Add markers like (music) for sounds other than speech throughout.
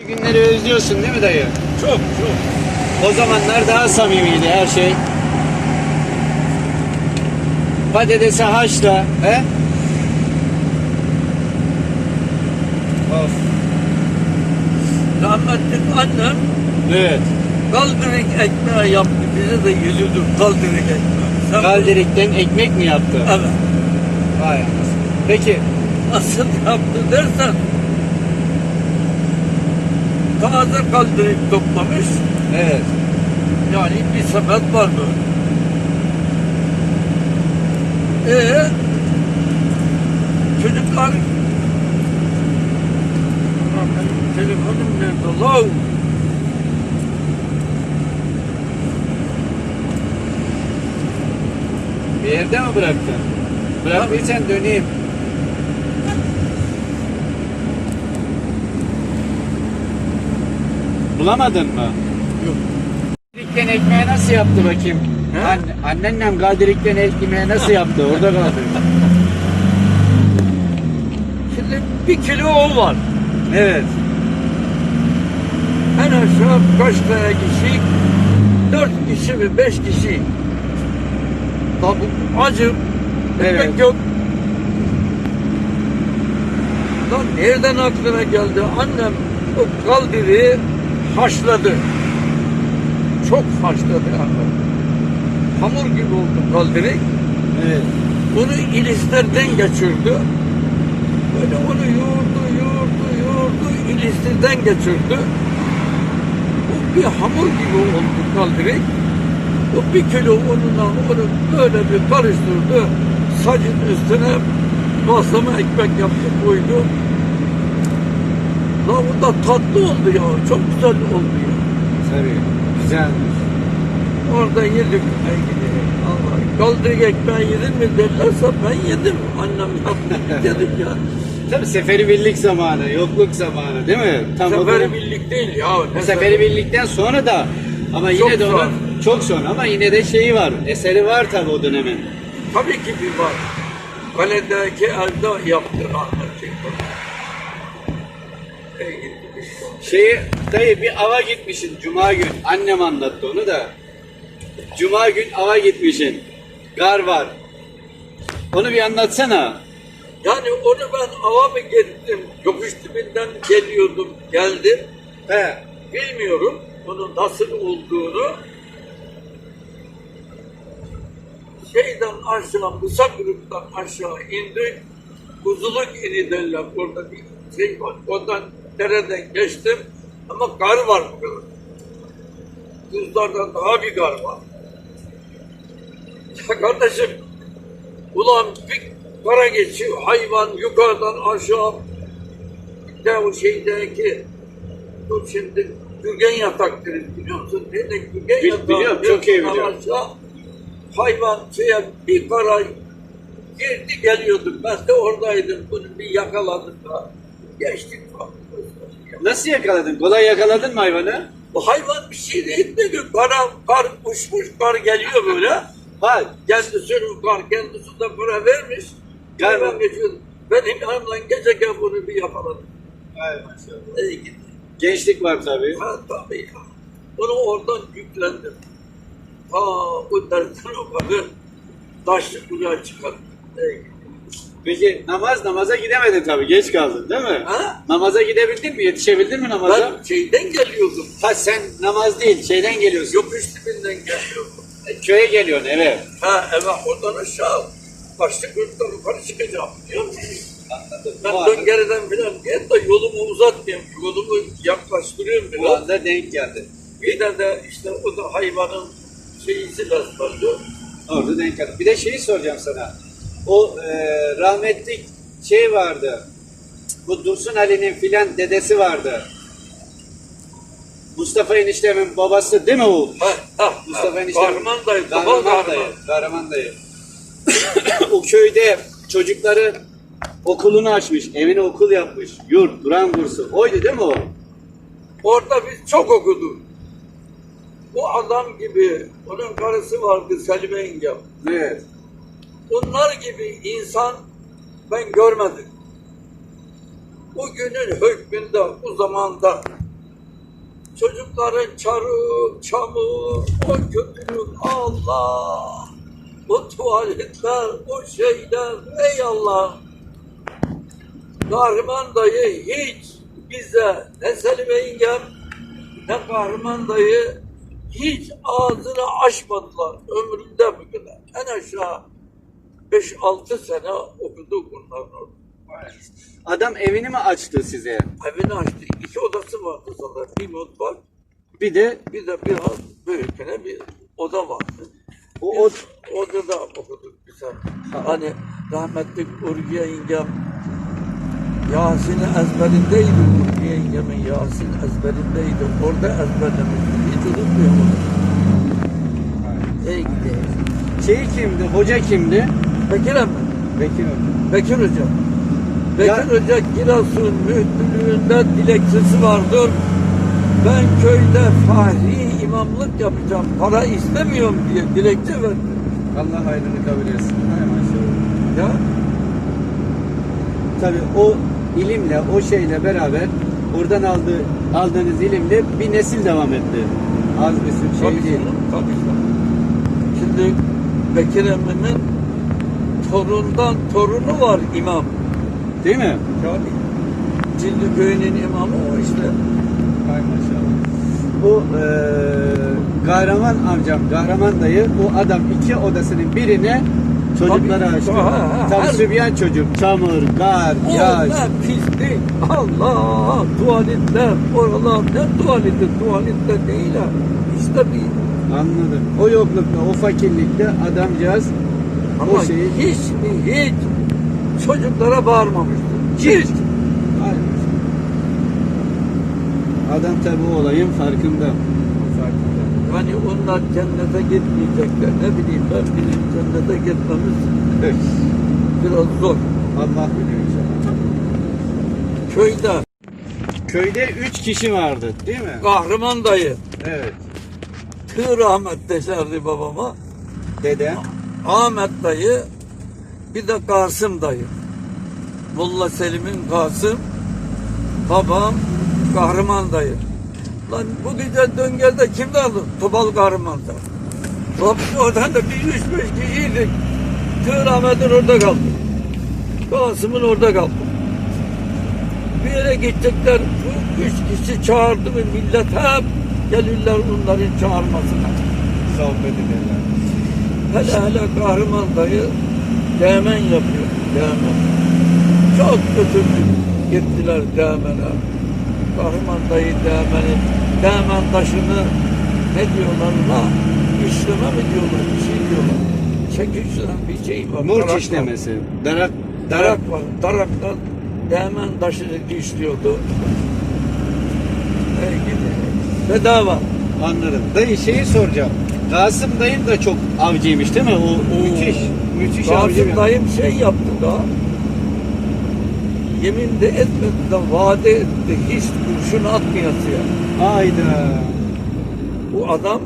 Günleri özlüyorsun değil mi dayı? Çok çok. O zamanlar daha samimiydi her şey. Patatesi haşla. He? Of. Rahmetli annem Evet. kaldırık ekmeği yaptı. Bize de yüzüldü kaldırık ekmeği. Sen Kaldirikten ekmek mi yaptı? Evet. Vay anasını. Peki Nasıl yaptı dersen taze kaldırık toplamış. evet. Yani bir sepet vardı. Ee, çocuklar telefonum nerede lan? Bir yerde mi bıraktın? Bıraktıysan döneyim. Bulamadın mı? Yok. Kaldirikten ekmeği nasıl yaptı bakayım? He? Anne, annenle kaldirikten ekmeği nasıl yaptı? Orada kaldı. Şimdi bir kilo o var. Evet. En aşağı kaç tane kişi? Dört kişi mi? Beş kişi. Tabi acı. Evet. Ekmek yok. Lan nereden aklına geldi? Annem o kaldiri haşladı. Çok haşladı annem. Hamur gibi oldu kaldiri. Evet. Onu ilislerden geçirdi. Böyle onu yoğurdu, yoğurdu, yoğurdu, ilislerden geçirdi. O bir hamur gibi oldu kaldirik. O bir kilo ununla onu böyle bir karıştırdı. Sacın üstüne baslama ekmek yaptı koydu. La bu da tatlı oldu ya. Çok güzel oldu ya. Tabii. Güzelmiş. Orada yedik. Kaldirik ekmeği yedin mi derlerse ben yedim. Annem yaptı (laughs) dedim ya. Tabii seferi birlik zamanı, yokluk zamanı değil mi? Tam Seferi dönem- birlik değil ya. Bu seferi birlikten sonra da ama yine Çok de onun sonra. çok sonra ama yine de şeyi var. Eseri var tabii o dönemin. Tabii ki bir var. Kaledeki elde yaptı rahmetli. Şeyi dayı bir ava gitmişsin cuma gün. Annem anlattı onu da. Cuma gün ava gitmişsin. Gar var. Onu bir anlatsana. Yani onu ben ava mı gittim, yokuş dibinden geliyordum, geldim. He. Bilmiyorum onun nasıl olduğunu. Şeyden aşağı, Musakırık'tan aşağı indik. Kuzuluk ini derler. Orada bir şey var. Oradan dereden geçtim. Ama kar var bu kadar. Kuzlardan daha bir kar var. Ya kardeşim, ulan bir kara geçiyor. Hayvan yukarıdan aşağı. De o şeydeki Dur şimdi Gürgen yatak deriz biliyor musun? Ne de Gürgen Bil- yatağı. biliyorum, çok iyi biliyorum. Aşağı hayvan şeye bir para girdi geliyordum. Ben de oradaydım. Bunu bir yakaladım da. Geçtik. Nasıl yakaladın? Kolay yakaladın mı hayvanı? Bu hayvan bir şey etmedi. Kara, kar uçmuş, kar geliyor böyle. Ha. Kendisinin kar, kendisi de para vermiş. Galiba. Hayvan geçiyordu. Ben imamla geçerken bunu bir yakaladım. Hay maşallah. İyi gitti. Gençlik var tabii. Ha tabii ya. Onu oradan yüklendim. Ha o dertten okudu. Taşlı buraya çıkardım. Ey. Peki namaz namaza gidemedin tabii. Geç kaldın değil mi? Ha? Namaza gidebildin mi? Yetişebildin mi namaza? Ben şeyden geliyordum. Ha sen namaz değil, şeyden geliyorsun. Yokuş dibinden geliyordum. E, Köye geliyorsun eve. Ha evet oradan aşağı. Taşlı kırktan yukarı çıkacağım. Musun? Anladım. Ben Bu anda, döngeriden falan diye de yolumu uzatmıyorum. Yolumu yaklaştırıyorum bu biraz. anda denk geldi. Bir de de işte o da hayvanın şeyisi rastladı. Orada denk geldi. Bir de şeyi soracağım sana. O e, rahmetli şey vardı. Bu Dursun Ali'nin filan dedesi vardı. Mustafa eniştemin babası değil mi o? Ha, ha, Mustafa ha. enişte. Kahraman dayı, Kahraman kahraman. dayı. Kahraman (coughs) dayı. o köyde çocukları okulunu açmış. Evine okul yapmış. Yurt, Duran kursu. Oydu değil mi o? Orada biz çok okuduk. Bu adam gibi, onun karısı vardı Selime yengem. Evet. Onlar gibi insan ben görmedim. O günün hükmünde, bu zamanda Çocukların çarık, çamur, o kötülük Allah. O tuvaletler, o şeyler, ey Allah. Kahraman dayı hiç bize ne Selim yengem ne kahraman dayı hiç ağzını açmadılar ömründe bugüne. En aşağı 5-6 sene okudu bunların orada. Adam evini mi açtı size? Evini açtı. İki odası vardı zaten. Bir mutfak, Bir de bir de biraz büyükene bir oda vardı. o, o Biz odada okuduk güzel. Hani rahmetli Urgiye yengem Yasin'i ezberindeydi. Urgiye yengemin Yasin ezberindeydi. Orada ezberlemişti. Hiç unutmuyorum onu. Gidi. şey kimdi? Hoca kimdi? Bekir emmi. Bekir Hoca. Bekir Hoca. Bekir Ya- Hoca Giresun müftülüğünde dilekçesi vardır. Ben köyde fahri imamlık yapacağım. Para istemiyorum diye dilekçe verdi. Allah hayrını kabul etsin. Hay maşallah. Ya Tabii o ilimle, o şeyle beraber oradan aldığı, aldığınız ilimle bir nesil devam etti. Az bir sürü şey tabii değil. canım, tabii canım. Şimdi Bekir emmimin torundan torunu var imam. Değil mi? Yani Cildi köyünün imamı o işte. Hay maşallah. Bu eee kahraman amcam, kahraman dayı bu adam iki odasının birine çocuklara Tabii. açtı. Ha, Tabii her- sübyan çocuk. Çamur, kar, O yağış. ne pislik. Allah tuvaletler. Oralar ne tuvaleti? Tuvalette değil ha. İşte bir Anladım. O yoklukta, o fakirlikte adamcağız ama o şeyi hiç hiç çocuklara bağırmamıştı. Hiç. Hay maşallah. Adam tabi olayın farkında. Farkında. Yani onlar cennete gitmeyecekler. Ne bileyim ben bizim cennete gitmemiz Evet. biraz zor. Allah biliyor inşallah. Köyde Köyde üç kişi vardı değil mi? kahraman dayı Evet. tığ rahmet deserdi babama. Dede. Ahmet dayı bir de Kasım dayı. Molla Selim'in Kasım, babam Kahraman dayı. Lan bu gece döngelde kim kaldı? Topal Kahraman da. Rabbim oradan da bir üç beş kişiydik. Tığır Ahmet'in orada kaldı. Kasım'ın orada kaldı. Bir yere gidecekler. Bu üç kişi çağırdı mı millet hep gelirler onların çağırmasına. Sohbet ederler. Hele hele kahraman dayı değmen yapıyor. Değmen. Çok götürdük. Gittiler değmene. Kahraman dayı değmeni, değmen taşını ne diyorlar ona? İşleme mi diyorlar? Bir şey diyorlar. Çekişten bir şey var. darak Murç var. işlemesi. Darak. Darak var. Daraktan değmen taşını işliyordu. Gidi. Bedava. Anladım. Dayı şeyi soracağım. Kasım dayım da çok avcıymış değil mi? O, müthiş. Müthiş avcı. Kasım dayım şey yaptı da yemin de etmedi de vade etti hiç kurşun atmayasıya. Hayda. Bu adam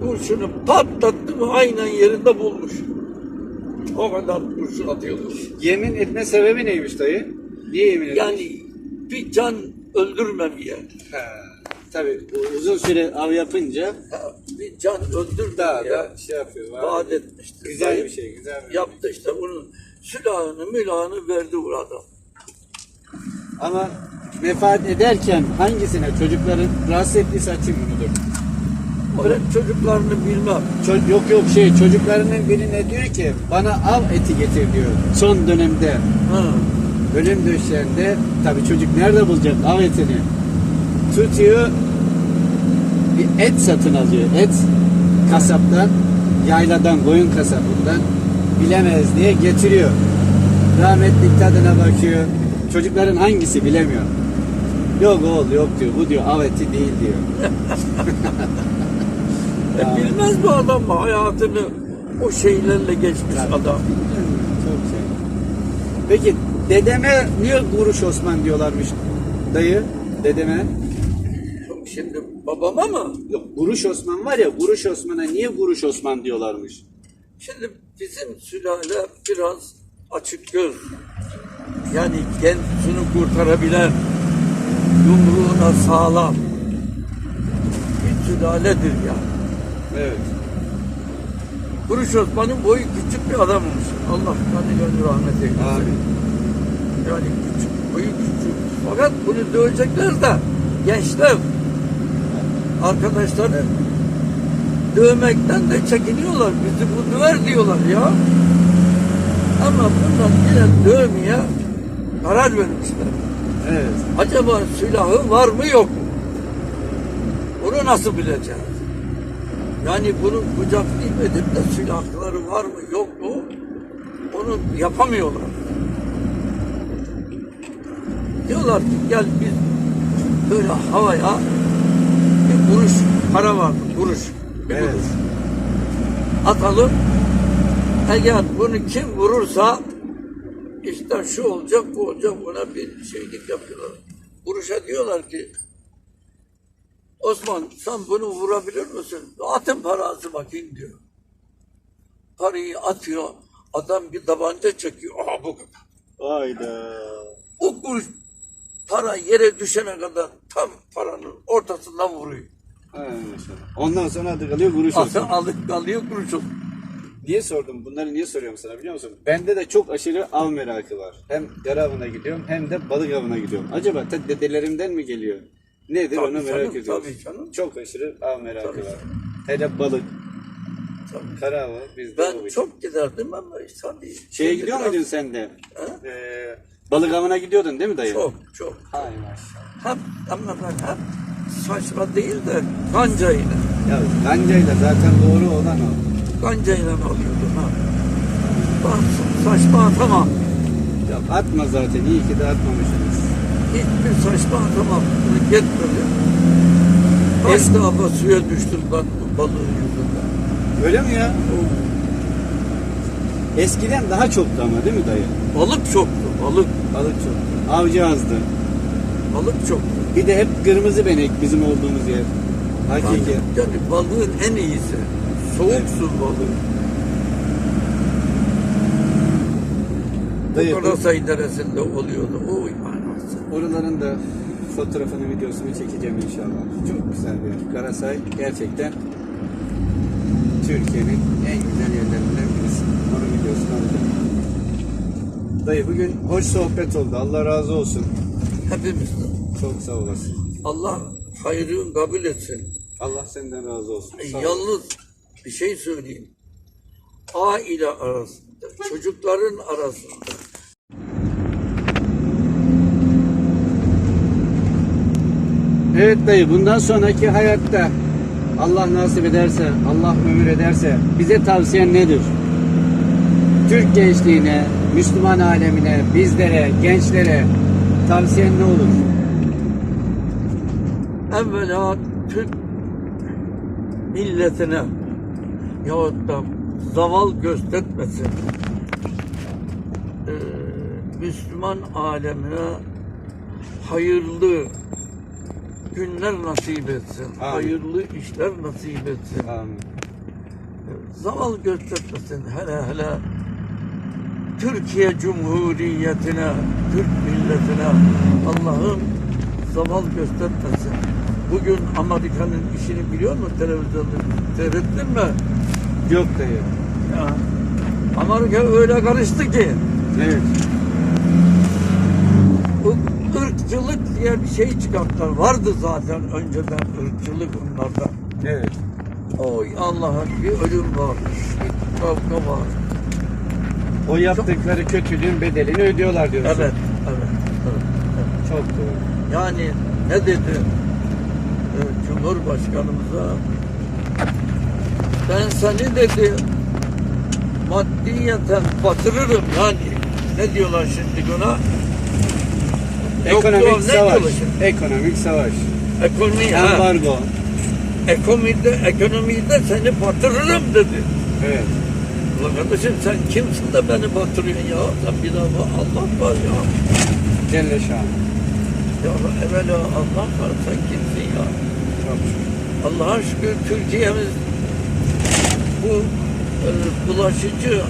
kurşunu patlattı mı aynen yerinde bulmuş. O kadar kurşun atıyordu. Yemin etme sebebi neymiş dayı? Niye yemin etmiş? Yani bir can öldürmemeye. Ha, tabii uzun süre av yapınca Ha, Bir can daha öldürmemeye. da şey yapıyor. var. Vaat etmişti. Güzel bir şey, güzel bir şey. Yaptı işte bunun silahını mülahını verdi bu adam. Ama vefat ederken hangisine çocukların rahatsız ettiyse açayım mudur? Öyle çocuklarını bilmem. Ço- yok yok şey çocuklarının birine diyor ki bana av eti getir diyor. Son dönemde Ha. ölüm döşeğinde tabii çocuk nerede bulacak av etini? Tutuyor et satın alıyor. Et kasaptan, yayladan, koyun kasabından bilemez diye getiriyor. Rahmetli tadına bakıyor. Çocukların hangisi bilemiyor. Yok oğul yok diyor. Bu diyor av eti değil diyor. (laughs) E, bilmez bu adam mı hayatını o şeylerle geçmiş Tabii. adam. Çok şey. Peki dedeme niye Guruş Osman diyorlarmış dayı? Dedeme. Şimdi babama mı? Yok Guruş Osman var ya Guruş Osman'a niye Guruş Osman diyorlarmış? Şimdi bizim sülale biraz açık göz. Yani kendisini kurtarabilen, yumruğuna sağlam. sülaledir ya. Evet. Kuruş Osman'ın boyu küçük bir adammış. Allah kanı rahmet eylesin. Amin. Yani küçük, boyu küçük. Fakat bunu dövecekler de gençler arkadaşları dövmekten de çekiniyorlar. Bizi bu döver diyorlar ya. Ama bundan yine dövmeye karar vermişler. Evet. Acaba silahı var mı yok mu? Onu nasıl bileceğiz? Yani bunu kucaklayıp edip de silahları var mı yok mu? Onu yapamıyorlar. Diyorlar ki gel biz böyle havaya kuruş para var kuruş. Bir Evet. kuruş. Atalım. Eğer bunu kim vurursa işte şu olacak bu olacak buna bir şeylik yapıyorlar. Vuruşa diyorlar ki Osman sen bunu vurabilir misin? Atın parası bakayım diyor. Parayı atıyor. Adam bir tabanca çekiyor. Aha bu kadar. Hayda. O kuruş para yere düşene kadar tam paranın ortasından vuruyor. Maşallah. Ondan sonra adı kalıyor kuruş olsun. alıp kalıyor kuruş olsun. Niye sordum? Bunları niye soruyorum sana biliyor musun? Bende de çok aşırı av merakı var. Hem yara avına gidiyorum hem de balık avına gidiyorum. Acaba ta dedelerimden mi geliyor? Nedir Tabii onu merak canım, ediyorum. tabii canım. Çok aşırı av merakı Tabii var. Hele balık, Tabii. kara avı bizde Ben iş. çok giderdim ama işte tabii. Şeye gidiyor muydun sen de? He? Ee, balık avına gidiyordun değil mi dayı? Çok çok. Hay maşallah. Hep ama ben hep saçma değil de kancayla. Ya kancayla zaten doğru olan o. Kancayla alıyordum ha. Bak saçma atamam. Ya atma zaten iyi ki de atmamışsınız. Hiçbir saçma atamam. Bunu gitmedi. Kaç Es- defa suya düştüm ben bu balığın yüzünden. Öyle mi ya? Oo, Eskiden daha çoktu ama değil mi dayı? Balık çoktu, balık. Balık çok. Avcı azdı. Balık çoktu. Bir de hep kırmızı benek bizim olduğumuz yer. Hakiki. Yani, yani balığın en iyisi. Soğuk Evet. su balığı. Karasay Deresi'nde oluyordu. Oy anasını. Oraların da fotoğrafını, videosunu çekeceğim inşallah. Çok güzel bir yer. Karasay gerçekten Türkiye'nin en güzel yerlerinden birisi. Onun videosunu alacağım. Dayı bugün hoş sohbet oldu. Allah razı olsun. Hepimizden. Çok sağ olasın. Allah hayrını kabul etsin. Allah senden razı olsun. Sağ ol. Yalnız bir şey söyleyeyim. Aile arasında, çocukların arasında Evet dayı bundan sonraki hayatta Allah nasip ederse, Allah ömür ederse bize tavsiyen nedir? Türk gençliğine, Müslüman alemine, bizlere, gençlere tavsiyen ne olur? Evvela Türk milletine yahut da zaval göstermesin. Ee, Müslüman alemine hayırlı günler nasip etsin. Amin. Hayırlı işler nasip etsin. Amin. Zaval göstermesin. Hele hele Türkiye Cumhuriyeti'ne, Türk milletine Allah'ım zaval göstermesin. Bugün Amerika'nın işini biliyor musun televizyonda? Seyrettin mi? Yok dayı. Ya, Amerika öyle karıştı ki Evet. bu ırkçılık diye bir şey çıkarttılar. Vardı zaten önceden ırkçılık onlarda. Evet. Oy Allah'ım bir ölüm var, bir kavga var. O yaptıkları kötülüğün bedelini ödüyorlar diyorsun. Evet, evet, evet. evet. Çok doğru. Yani ne dedi Cumhurbaşkanımıza? Ben seni dedi maddiyeten batırırım yani. Ne diyorlar şimdi buna? Ekonomik ne savaş. Ekonomik savaş. Ekonomi, ha. Ambargo. Ekonomide, ekonomide seni batırırım dedi. Evet. Ulan kardeşim sen kimsin de beni batırıyorsun ya? Sen bir daha Allah var ya. Celle şan. Ya evvela Allah var sen kimsin ya? Şükür. Allah'a şükür Türkiye'miz bu e, bulaşıcı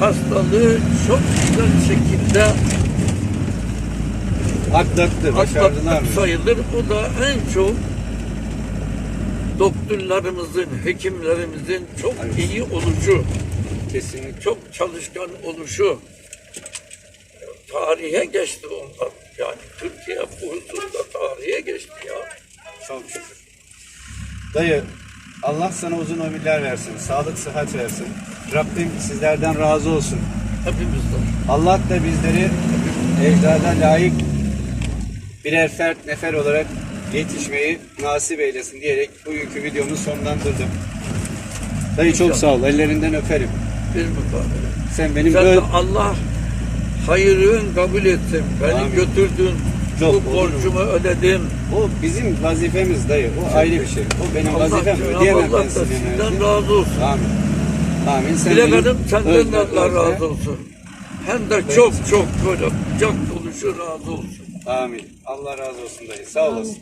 hastalığı çok güzel şekilde Atlattı. Başardılar sayılır. Bu da en çok doktorlarımızın, hekimlerimizin çok Evet. iyi oluşu, Kesinlikle. çok çalışkan oluşu tarihe geçti ondan. Yani Türkiye bu hususta tarihe geçti ya. Çok şükür. Dayı Allah sana uzun ömürler versin. Sağlık, sıhhat versin. Rabbim sizlerden razı olsun. Hepimizden. Allah da bizleri ecdada layık birer fert nefer olarak yetişmeyi nasip eylesin diyerek bugünkü videomu sonlandırdım. Dayı çok sağ ol. Ellerinden öperim. Bir mukabele. Sen benim Sen böyle Allah hayırın kabul etsin. Beni Amin. götürdün. Yok, bu borcumu ödedim. o bizim vazifemiz dayı. O ayrı bir şey. O benim Allah, vazifem. Cenab-ı Ödeyemem Allah ben da sizden razı olsun. Amin. Amin. Sen Dilek benim senden de Allah razı olsun. Hem de çok çok böyle kucak doluşu razı olsun. Amin. Allah razı olsun dayı. Sağ olasın.